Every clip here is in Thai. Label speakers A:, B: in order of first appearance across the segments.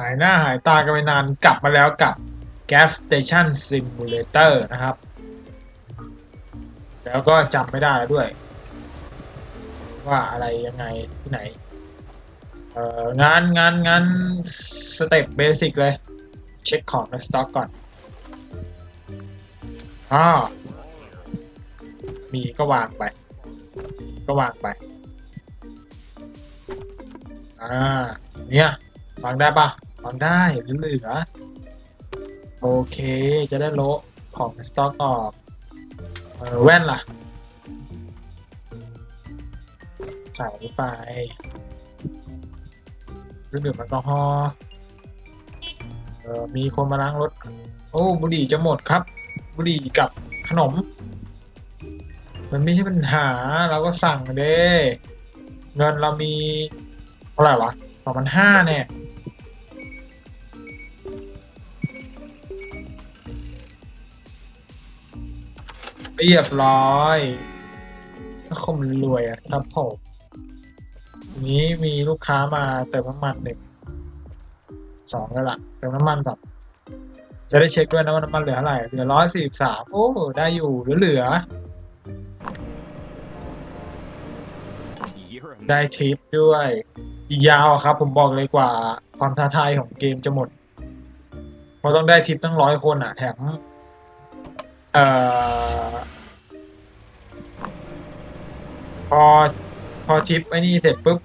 A: หายหน้าหายตากันไปนานกลับมาแล้วกับ Gas Station Simulator นะครับ แล้วก็จำไม่ได้ด้วย ว่าอะไรยังไงที่ไหน เอ่องานงานงานสเต็ปเบสิกเลย เช็คของในสต็อกก่อนอ่ามีก็วางไป ก็วางไป อ่า เนี่ย วางได้ปะ วางได้เหลือ โอเค จะได้โละของสต็อกออกเออแว่นล่ะ ใส่ไปเครื่องดื่มแอลกอฮอล์เออมีคนมาล้างรถ โอ้บุหรี่จะหมดครับ บุหรี่กับขนม มันไม่ใช่ปัญหาเราก็สั่งเด้ เงินเรามีเท่าไหร่วะสองพันห้าเนี่ย เรียบร้อยก็คงรวยอะครับผมนี้มีลูกค้ามาเติมน้ำมันหนึ่งสองแล้วล่ะเติมน้ำมันแบบจะได้เช็คด้วยนะว่าน้ำมันเหลือเท่าไหร่เหลือร้อยสี่สามโอ้ได้อยู่เหลือเหลือ ได้ทิปด้วย อีกยาวครับ ผมบอกเลยกว่า ความท้าทายของเกมจะหมดเพราะต้องได้ทิปตั้งร้อยคนอะ แถม เอ่อ พอ พอทิปไอ้นี่เสร็จปุ๊บ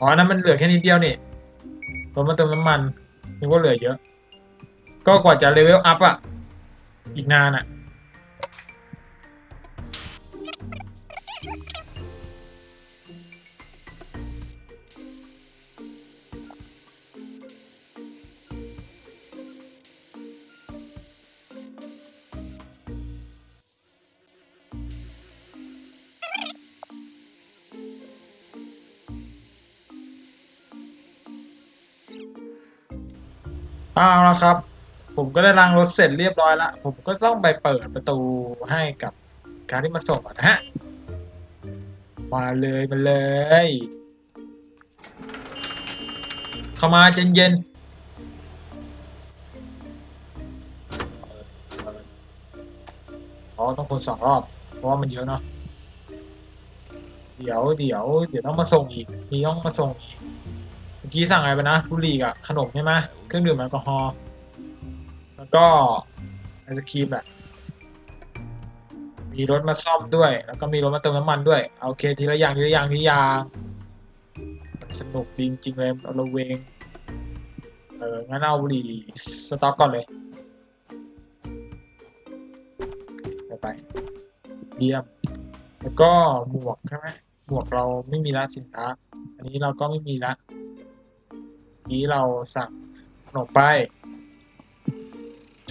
A: อ๋อนั้นมันเหลือแค่นิดเดียวนี่ผมมาเติมน้ำมันนึกว่าเหลือเยอะ ก็กว่าจะเลเวลอัพอะ อีกนานอะ เอาละครับ ผมก็ได้ล้างรถเสร็จเรียบร้อยละผมก็ต้องไปเปิดประตูให้กับการที่มาส่งนะฮะ มาเลยมาเลย เข้ามาเย็นเย็นอ๋อต้องคนสองรอบ เพราะว่ามันเยอะเนาะเดี๋ยวเดี๋ยวเดี๋ยวต้องมาส่งอีกมีต้องมาส่งอีก กี้สั่งอะไรไปนะบุหรี่กับขนมใช่ไหมเครื่องดื่มแอลกอฮอล์แล้วก็ไอศครีมแหละมีรถมาซ่อมด้วย แล้วก็มีรถมาเติมน้ำมันด้วยโอเคทีละอย่างทีละอย่างทีละอย่างสนุกดีจริงเลยเอาละเวงเอองั้นเอาบุหรี่สต็อกก่อนเลยไปไปเยี่ยมแล้วก็หมวกใช่ไหมหมวกเราไม่มีละสินค้า อันนี้เราก็ไม่มีละ นี้เราสั่งขนมไป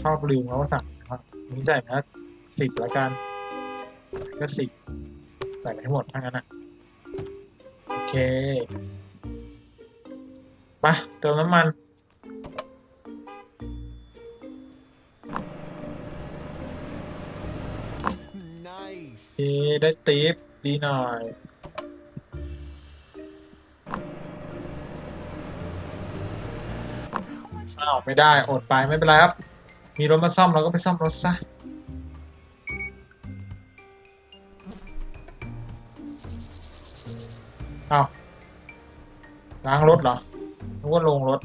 A: ชอบลืมเราก็สั่งนะครับอันนี้ใส่นะสิบแล้วกันก็สิบใส่ไปทั้งหมดทั้งนั้นอะโอเคไปเติมน้ำมัน
B: nice.
A: โอเคได้ติปดีหน่อย อ้าวไม่ได้อดไปไม่เป็นไรครับ มีรถมาซ่อมเราก็ไปซ่อมรถซะอ้าวล้างรถเหรอนึกว่าลงรถ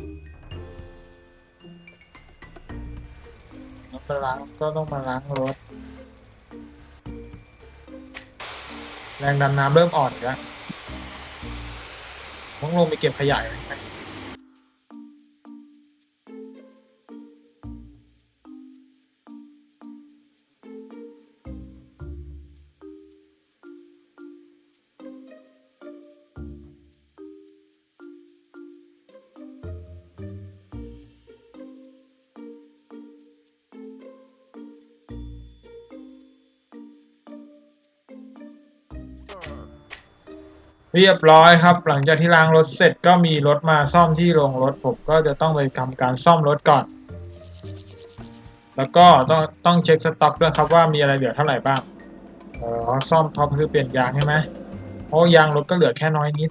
A: แล้วไปล้างก็ต้องมาล้างรถ แรงดันน้ำเริ่มอ่อนแล้วต้องลงไปเก็บขยะไห เรียบร้อยครับ หลังจากที่ล้างรถเสร็จก็มีรถมาซ่อมที่โรงรถผมก็จะต้องไปทำการซ่อมรถก่อน แล้วก็ต้องต้องเช็คสต็อกด้วยครับว่ามีอะไรเหลือเท่าไหร่บ้างเออซ่อมท็อปคือเปลี่ยนยางใช่ไหมเพราะยางรถก็เหลือแค่น้อยนิด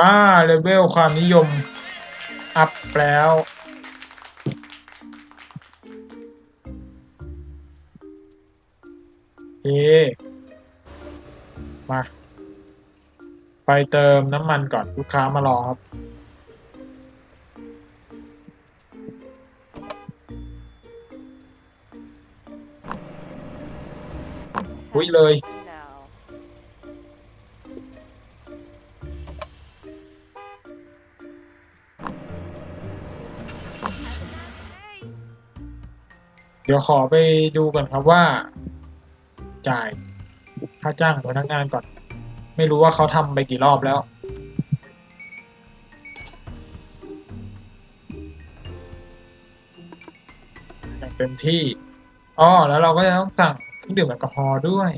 A: อ่าเลเวลความนิยม อัพแล้ว เอ มา ไปเติมน้ำมันก่อนลูกค้ามารอครับอุ้ยเลย ดี๋ยวขอไปดูก่อนครับว่า จ่ายค่าจ้างพนักงานก่อน ไม่รู้ว่าเขาทำไปกี่รอบแล้วอย่างเต็มที่อ๋อแล้วเราก็จะต้องสั่งเครื่องดื่มแอลกอฮอล์ด้วย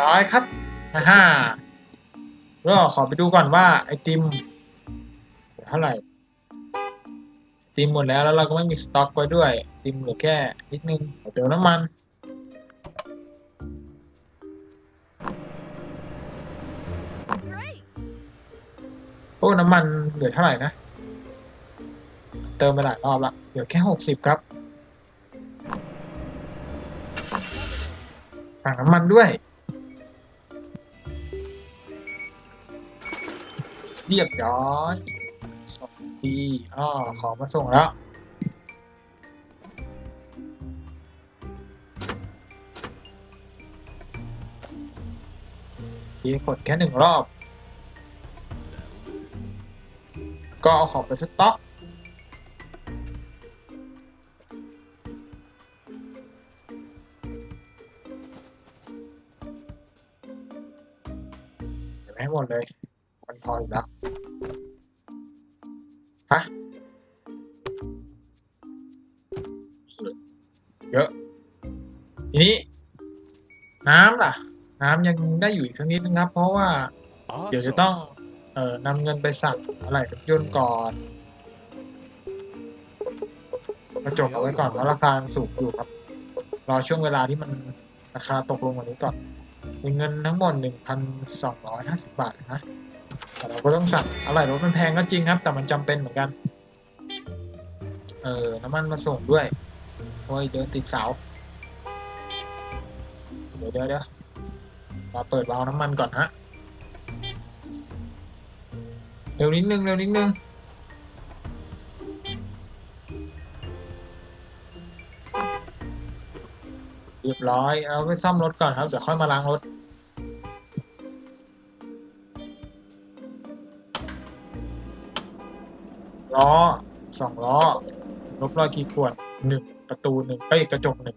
A: ร้อยครับฮ่าก็ขอไปดูก่อนว่าไอติม ท่าไหร่ติมหมดแล้วแล้วเราก็ไม่มีสต็อกไว้ด้วย ติมเหลือแค่นิดนึงเติมน้ำมัน โอ้น้ำมันเหลือเท่าไหร่นะ เติมไปหลายรอบละเหลือแค่หกสิบครับสั่งน้ำมันด้วย เรียบร้อย ดีอ้อของมาส่งแล้วทีกดแค่หนึ่งรอบ ก็เอาของไปสต็อกเดี๋ยวให้หมดเลย มันพออยู่แล้ว นี้ น้ำล่ะ น้ำยังได้อยู่อีกสักนิดนึงครับ เพราะว่า เดี๋ยวจะ
B: Awesome.
A: ต้อง เอ่อนำเงินไปสั่งอะไรรถยนต์ก่อนกระจกเอาไว้ก่อนเพราะราคามันสูงอยู่ครับ รอช่วงเวลาที่มันราคาตกลงกว่านี้ก่อนเป็นเงินทั้งหมดหนึ่งพันสองร้อยห้าสิบบาทนะ แต่เราก็ต้องสั่งอะไรรถมันแพงก็จริงครับ แต่มันจำเป็นเหมือนกัน เออ น้ำมันมาส่งด้วย โอ้ยเดินติดเสาเดี๋ยวเดี๋ยวเดี๋ยวมาเปิดวาล์วน้ำมันก่อนฮะ เร็วนิดนึงเร็วนิดนึง เรียบร้อย เอาไปซ่อมรถก่อนครับ เดี๋ยวค่อยมาล้างรถ ล้อสองล้อ ลบรอยขีดข่วนหนึ่งประตูหนึ่งเอ้ยกระจกหนึ่ง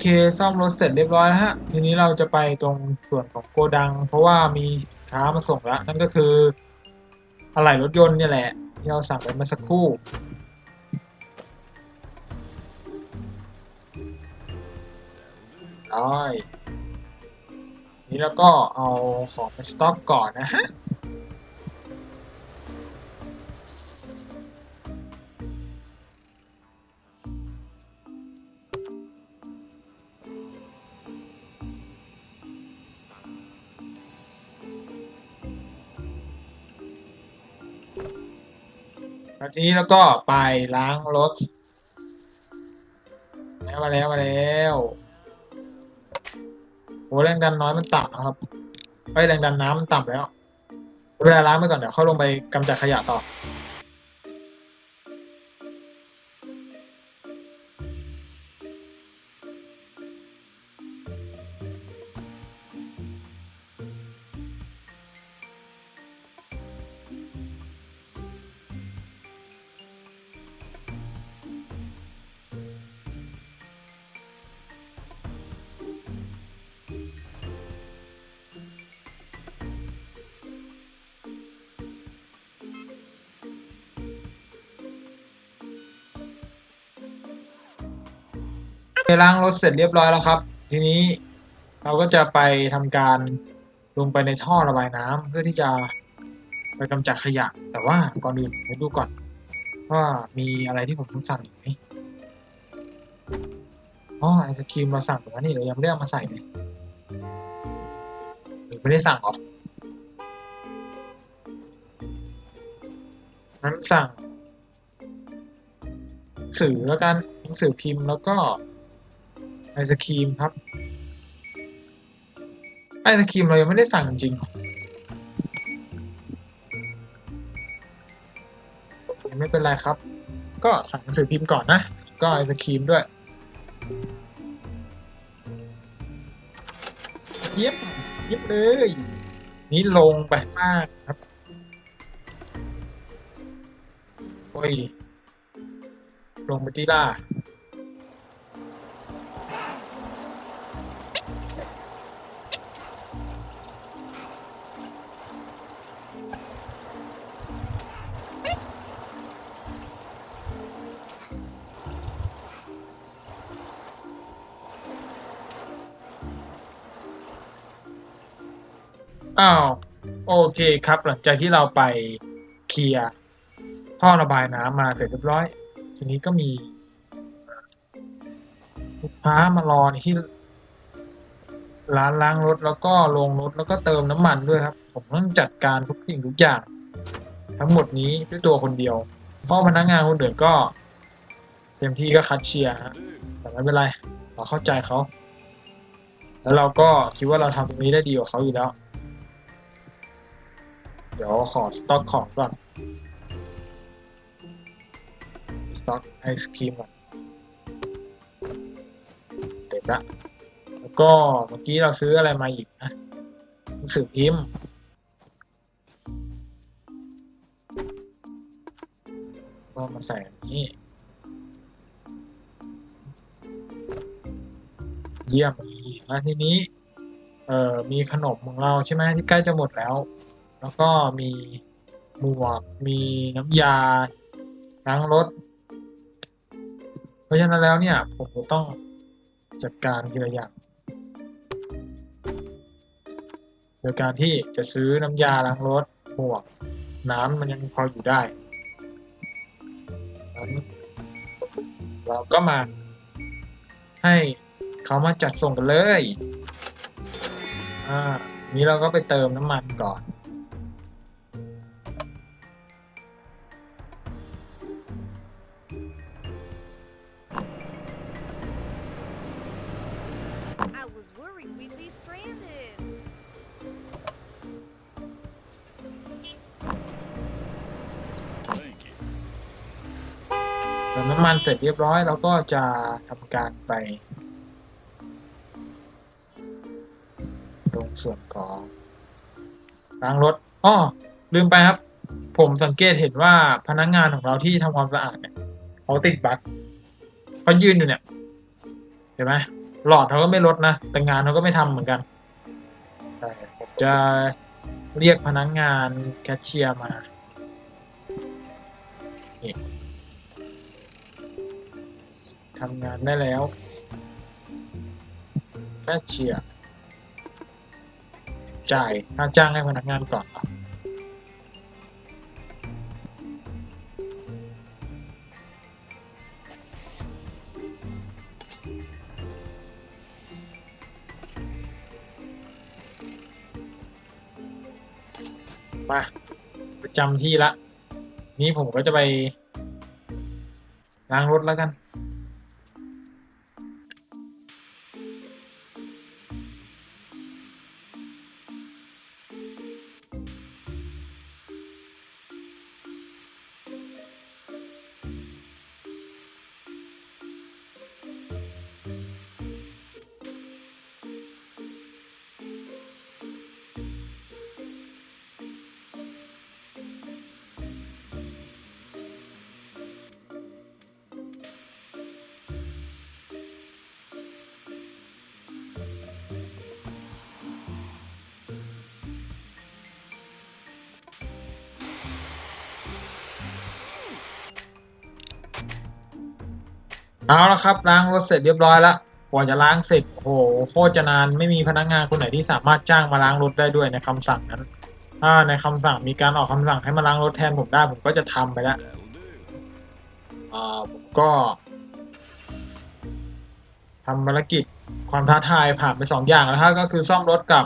A: เคซ่อมรถเสร็จเรียบร้อยแล้วฮะ ทีนี้เราจะไปตรงส่วนของโกดัง เพราะว่ามีสินค้ามาส่งแล้ว นั่นก็คืออะไหล่รถยนต์เนี่ยแหละ ที่เราสั่งไปเมื่อสักครู่ได้นี่แล้วก็เอาของไปสต็อกก่อนนะฮะ นาทีแล้วก็ไปล้างรถแล้วมาแล้วมาแล้วโอ้แรงดันน้อยมันต่ำนะครับไอแรงดันน้ำมันต่ำแล้ว เวลาล้างไปก่อนเดี๋ยวเข้าลงไปกำจัดขยะต่อ ล้างรถเสร็จเรียบร้อยแล้วครับ ทีนี้เราก็จะไปทำการลงไปในท่อระบายน้ำเพื่อที่จะไปกำจัดขยะ แต่ว่าก่อนอื่นไปดูก่อน ว่ามีอะไรที่ผมต้องสั่งอีกไหมอ๋อไอศครีมเราสั่งไปแล้วนี่เรายังไม่ได้เอามาใส่เลยหรือไม่ได้สั่งหรอนั้นสั่ง สื่อแล้วกันหนังสือพิมพ์แล้วก็ ไอศครีมครับ ไอศครีมเรายังไม่ได้สั่งจริงไม่เป็นไรครับ ก็สั่งหนังสือพิมพ์ก่อนนะ ก็ไอศครีมด้วย เยี่ยมเยี่ยมเลย นี่ลงไปมากครับ โอ้ย ลงไปที่ล่า เคครับ หลังจากที่เราไปเคลียร์ท่อระบายน้ำมาเสร็จเรียบร้อย ทีนี้ก็มีลูกค้ามารอในที่ร้านล้างรถแล้วก็ลงรถแล้วก็เติมน้ำมันด้วยครับ ผมต้องจัดการทุกสิ่งทุกอย่าง ทั้งหมดนี้ด้วยตัวคนเดียวเพราะพนักงานคนอื่นก็ เต็มที่ก็คัดเชียร์ฮะแต่ไม่เป็นไรเราเข้าใจเขา แล้วเราก็คิดว่าเราทำตรงนี้ได้ดีกว่าเขาอยู่แล้ว เดี๋ยวขอสต็อกของก่อน สต็อกไอศครีมก่อน เต็มละ แล้วก็เมื่อกี้เราซื้ออะไรมาอีกนะหนังสือพิมพ์ก็มาใส่อันนี้ เยี่ยมอีแล้วทีนี้ เอ่อ มีขนมของเราใช่ไหมที่ใกล้จะหมดแล้ว แล้วก็มีหมวกมีน้ำยาล้างรถ เพราะฉะนั้นแล้วเนี่ย ผมจะต้องจัดการทีละอย่างโดยการที่จะซื้อน้ำยาล้างรถหมวก น้ำมันยังพออยู่ได้งั้นเราก็มาให้เขามาจัดส่งกันเลย อ่า นี้เราก็ไปเติมน้ำมันก่อน น้ำมันเสร็จเรียบร้อยเราก็จะทำการไป ตรงส่วนของล้างรถอ้อลืมไปครับ ผมสังเกตเห็นว่าพนักงานของเราที่ทำความสะอาดเนี่ยเขาติดบั๊กเขายืนอยู่เนี่ย เห็นไหมหลอดเขาก็ไม่ลดนะ แต่งานเขาก็ไม่ทำเหมือนกันแต่ผมจะเรียกพนักงานแคชเชียร์มา ทำงานได้แล้วแค่เชียร์จ่ายค่าจ้างให้พนักงานก่อนเหรอมาประจำที่ละ นี้ผมก็จะไปล้างรถแล้วกัน เอาละครับล้างรถเสร็จเรียบร้อยแล้วกว่าจะล้างเสร็จโอ้โหโคตรจะนานไม่มีพนักงานคนไหนที่สามารถจ้างมาล้างรถได้ด้วยในคำสั่งนั้น ถ้าในคำสั่งมีการออกคำสั่งให้มาล้างรถแทนผมได้ผมก็จะทำไปแล้วอ่าผมก็ทำภารกิจความท้าทายผ่านไปสองอย่างแล้วครับก็คือซ่อมรถกับ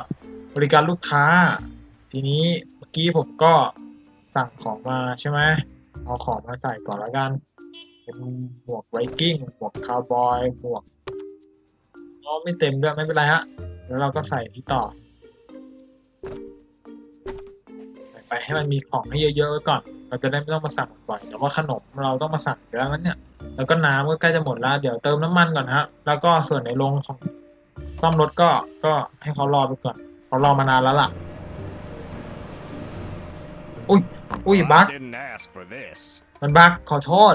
A: บริการลูกค้า ทีนี้เมื่อกี้ผมก็สั่งของมาใช่ไหมเอาของมาใส่ก่อนแล้วกัน็นหมวกไวกิ้งหมวกคาวบอยหมวกอ๋อไม่เต็มด้วยไม่เป็นไรฮะแล้วเราก็ใส่ที่ต่อใส่ไปให้มันมีของให้เยอะๆก่อน เราจะได้ไม่ต้องมาสั่งบ่อยแต่ว่าขนมเราต้องมาสั่งอยู่แล้วนั้นเนี่ย แล้วก็น้ำก็ใกล้จะหมดแล้วเดี๋ยวเติมน้ำมันก่อนฮะแล้วก็ส่วนในโรงของซ่อมรถก็ก็ให้เขารอไปก่อนเขารอมานานแล้วล่ะอุ้ยอุ้ยบั๊กมันบั๊กขอโทษ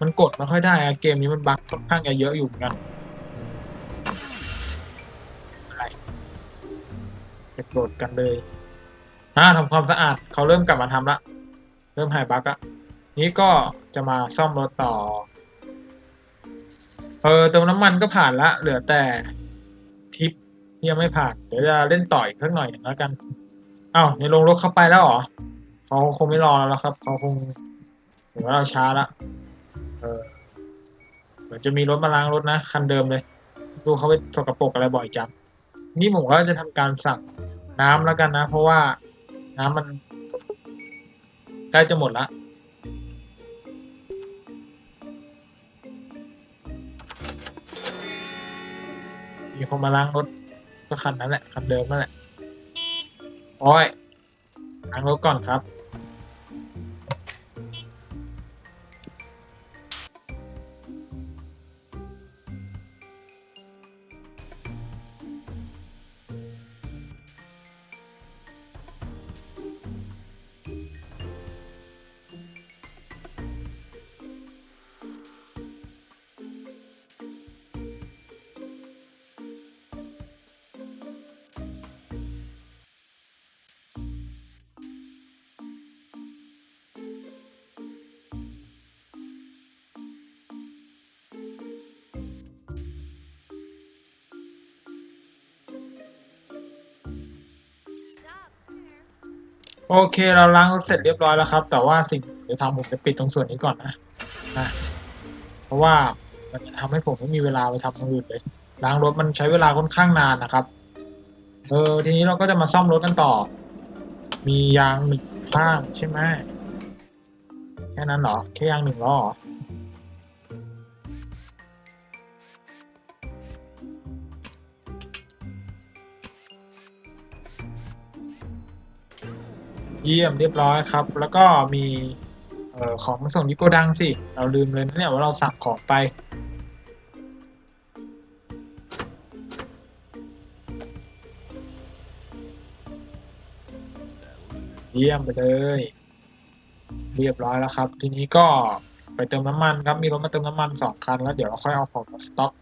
A: มันกดไม่ค่อยได้อะเกมนี้มันบั๊กค่อนข้างจะเยอะอยู่เหมือนกันอะไรจะโกรธกันเลยอ่าทำความสะอาดเขาเริ่มกลับมาทำละ เริ่มหายบั๊กละนี้ก็จะมาซ่อมรถต่อ เออเติมน้ำมันก็ผ่านละ เหลือแต่ทิปที่ยังไม่ผ่าน เดี๋ยวจะเล่นต่ออีกสักหน่อยหนึ่งแล้วกันอ้าวในโรงรถเข้าไปแล้วเหรอเขาคงไม่รอแล้วครับเขาคงเห็นว่าเราช้าละ เออเหมือนจะมีรถมาล้างรถนะคันเดิมเลย ดูเขาไปสกปรกอะไรบ่อยจังนี่ผมก็จะทำการสั่งน้ำแล้วกันนะ เพราะว่าน้ำมันใกล้จะหมดละมีคนมาล้างรถก็คันนั้นแหละคันเดิมนั่นแหละโอ้ยล้างรถก่อนครับ โอเคเราล้างรถเสร็จเรียบร้อยแล้วครับ แต่ว่าสิ่งที่จะทำผมจะปิดตรงส่วนนี้ก่อนนะนะเพราะว่ามันจะทำให้ผมไม่มีเวลาไปทำอย่างอื่นเลย ล้างรถมันใช้เวลาค่อนข้างนานนะครับ เออทีนี้เราก็จะมาซ่อมรถกันต่อ มียางหนึ่งข้างใช่ไหมแค่นั้นเหรอแค่ยางหนึ่งล้อเหรอ เยี่ยมเรียบร้อยครับ แล้วก็มีเออของส่งที่โกดังสิ เราลืมเลยนะเนี่ยว่าเราสั่งของไป เยี่ยมไปเลย เรียบร้อยแล้วครับ ทีนี้ก็ไปเติมน้ำมันครับ มีรถมาเติมน้ำมันสองคันแล้วเดี๋ยวเราค่อยเอาของมาสต็อก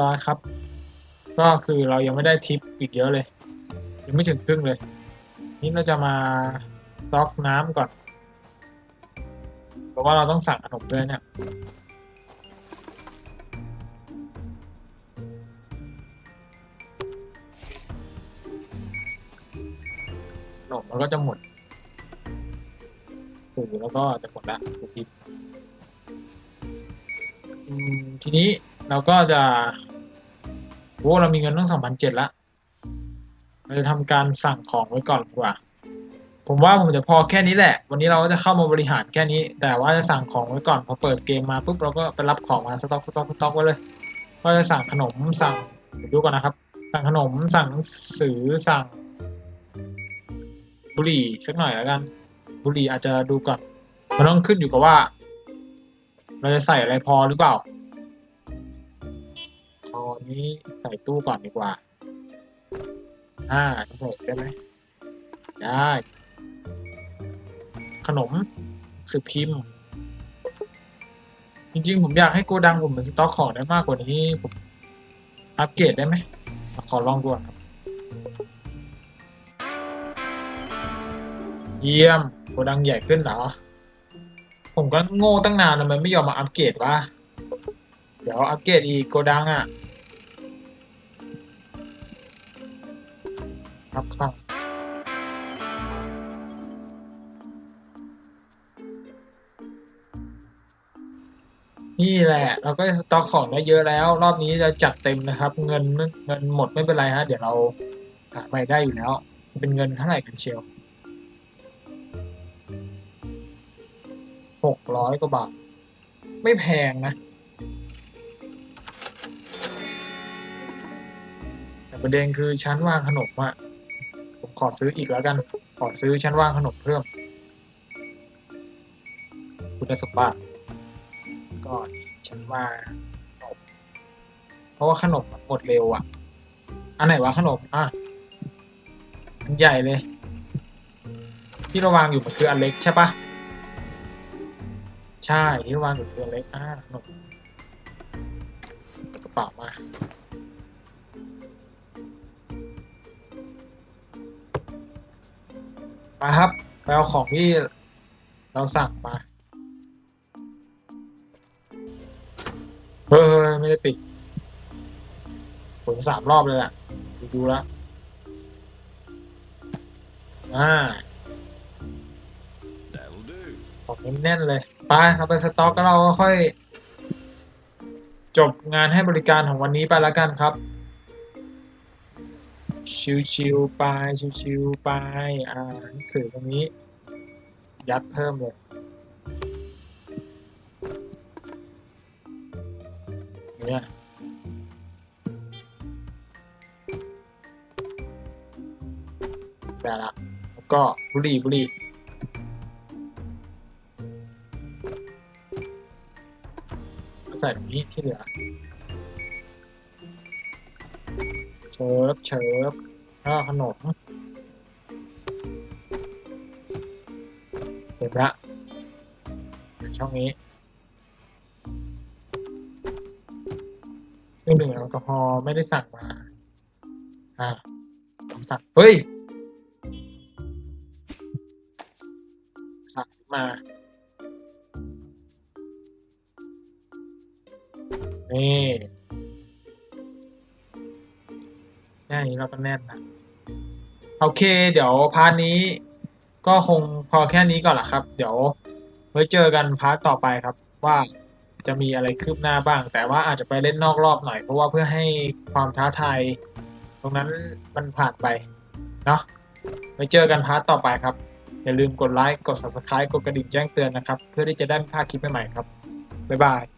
A: ร้อยครับ ก็คือเรายังไม่ได้ทิปอีกเยอะเลย ยังไม่ถึงครึ่งเลย นี่เราจะมาสต็อกน้ำก่อน เพราะว่าเราต้องสั่งขนมด้วยเนี่ยขนมเราก็จะหมดสูแล้วก็จะหมดละทุกทีทีนี้เราก็จะ อ้เรามีเงินตั้งสองพันเจ็ดละเราจะทำการสั่งของไว้ก่อนดีกว่า ผมว่าผมจะพอแค่นี้แหละ วันนี้เราก็จะเข้ามาบริหารแค่นี้ แต่ว่าจะสั่งของไว้ก่อนพอเปิดเกมมาปุ๊บเราก็ไปรับของมาสต็อกสต็อกสต็อกไว้เลย ก็จะสั่งขนมสั่งดูดูก่อนนะครับ สั่งขนมสั่งหนังสือสั่ง บุหรี่สักหน่อยแล้วกัน บุหรี่อาจจะดูก่อนมันต้องขึ้นอยู่กับว่า เราจะใส่อะไรพอหรือเปล่า นี้ใส่ตู้ก่อนดีกว่าอ่าใส่ได้ไหมได้ ขนมสือพิมพ์ จริงๆ ผมอยากให้โกดังผมเป็นสต็อกของได้มากกว่านี้ ผมอัปเกรดได้ไหม ขอลองดูก่อนครับ เยี่ยม โกดังใหญ่ขึ้นเหรอ ผมก็โง่ตั้งนานทำไมไม่ยอมมาอัปเกรดวะ เดี๋ยวอัปเกรดอีกโกดังอะ รับครับนี่แหละ เราก็สต็อกของได้เยอะแล้ว รอบนี้จะจัดเต็มนะครับ เงินเงินหมดไม่เป็นไรฮะ เดี๋ยวเราหาไปได้อยู่แล้ว เป็นเงินเท่าไหร่กันเชียวหกร้อยกว่าบาท ไม่แพงนะ แต่ประเด็นคือชั้นวางขนมอะ ขอซื้ออีกแล้วกัน ขอซื้อชั้นวางขนมเพิ่ม คุณสมบัติก็ชั้นว่างขนมเพราะว่าขนมมันหมดเร็วอะอันไหนวะขนมอะอันใหญ่เลย ที่เราวางอยู่มันคืออันเล็กใช่ปะใช่ที่เราวางอยู่คืออันเล็กอ่าขนมกระเป๋ามา มาครับไปเอาของที่เราสั่งมา เฮ้ยไม่ได้ปิดผลสามรอบเลยแหละดูดูแล้วอ่าของแน่นๆเลยไปเราไปสต็อกแล้วเราก็ค่อย จบงานให้บริการของวันนี้ไปแล้วกันครับ ชิวๆไปชิวๆไป อ่าหนังสือตรงนี้ ยัดเพิ่มเลยเนี่ยแต่ละแล้วก็บุรีบุรีใส่ตรงนี้ที่เหลือ เชิบเชิบแล้วขนมเสร็จละเดี๋ยวช่องนี้เครื่องดื่มแอลกอฮอล์ไม่ได้สั่งมา อ่าผมสั่งเฮ้ย สั่งมา นี่ ค่นี้เราก็แน่นนะโอเค เดี๋ยวพาร์ทนี้ก็คงพอแค่นี้ก่อนละครับ เดี๋ยวไว้เจอกันพาร์ทต่อไปครับ ว่าจะมีอะไรคืบหน้าบ้าง แต่ว่าอาจจะไปเล่นนอกรอบหน่อย เพราะว่าเพื่อให้ความท้าทายตรงนั้นมันผ่านไปเนาะไว้เจอกันพาร์ทต่อไปครับ อย่าลืมกดไลค์กด subscribe กดกระดิ่งแจ้งเตือนนะครับ เพื่อที่จะได้ไม่พลาดคลิปใหม่ๆครับบ๊ายบาย